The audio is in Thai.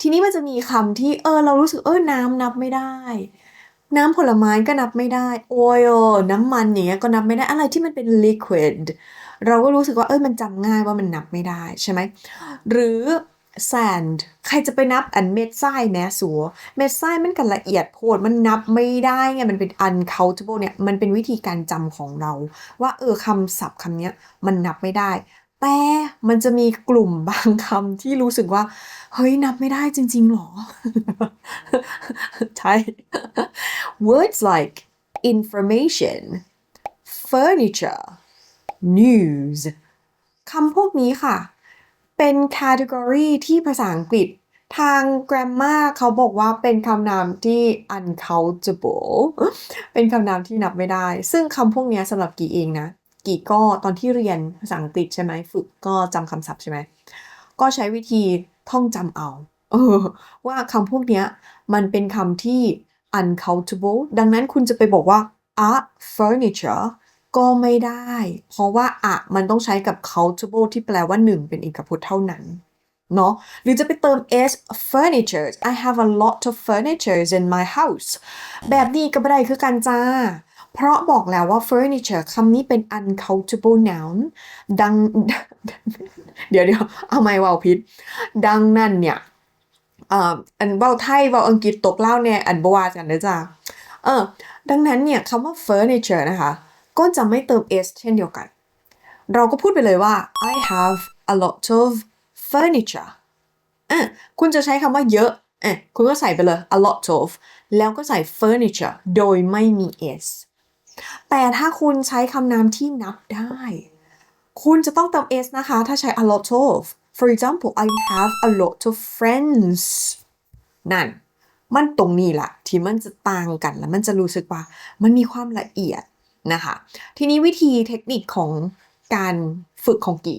ทีนี้มันจะมีคำที่เออเรารู้สึกเออน้ำนับไม่ได้ น้ำผลไม้ก็นับไม่ได้ oil น้ำมันอย่างเงี้ยก็นับไม่ได้อะไรที่มันเป็น liquid เราก็รู้สึกว่าเออมันจำง่ายว่ามันนับไม่ได้ใช่ไหมหรือ sand ใครจะไปนับอันเม็ดทรายแม้สัวเม็ดทรายมันกันละเอียดโพดมันนับไม่ได้ไงมันเป็น uncountable เนี่ยมันเป็นวิธีการจำของเรา ว่าเออคำศัพท์คำเนี้ยมันนับไม่ได้ แต่มันจะมีกลุ่มบางคำที่รู้สึกว่า เฮ้ย นับไม่ได้จริงๆหรอ ใช่ words like information furniture news คำพวกนี้ค่ะ เป็น category ที่ภาษาอังกฤษทาง grammar เขาบอกว่าเป็นคำนามที่ uncountable เป็นคำนามที่นับไม่ได้ ซึ่งคำพวกนี้สำหรับกี่เองนะ กี่ก็ตอนที่เรียนภาษาอังกฤษใช่ไหมฝึกก็จำคำศัพท์ใช่ไหมก็ใช้วิธีท่องจำเอาเออว่าคำพวกเนี้ยมันเป็นคำที่ uncountable ดังนั้นคุณจะไปบอกว่า a furniture ก็ไม่ได้ เพราะว่าอะมันต้องใช้กับ countable ที่แปลว่าหนึ่งเป็นเอกพจน์เท่านั้นเนาะหรือจะไปเติม s furniture I have a lot of furniture in my house แบบนี้ก็ไม่ได้คือกันจ้า เพราะบอกแล้วว่า furniture คำนี้เป็น uncountable noun ดัง เดี๋ยวเดี๋ยวเอาไม่ว่าพิษ ดังนั้นเนี่ยอันเว้าไทยเว้าอังกฤษตกเล่าเนี่ยอันบวากันนะจ้าเออ ดังนั้นเนี่ยคำว่า furniture นะคะ ก็จะไม่เติม s เช่นเดียวกัน เราก็พูดไปเลยว่า I have a lot of furniture อะคุณจะใช้คำว่าเยอะอะคุณก็ใส่ไปเลย a lot of แล้วก็ใส่ furniture โดยไม่มี s แต่ถ้าคุณใช้คำนามที่นับได้ คุณจะต้องเติม s นะคะ ถ้าใช้ a lot of for example I have a lot of friends นั่น มันตรงนี้แหละที่มันจะต่างกันแล้วมันจะรู้สึกว่า มันมีความละเอียดนะคะ ทีนี้วิธีเทคนิคของการฝึกของกี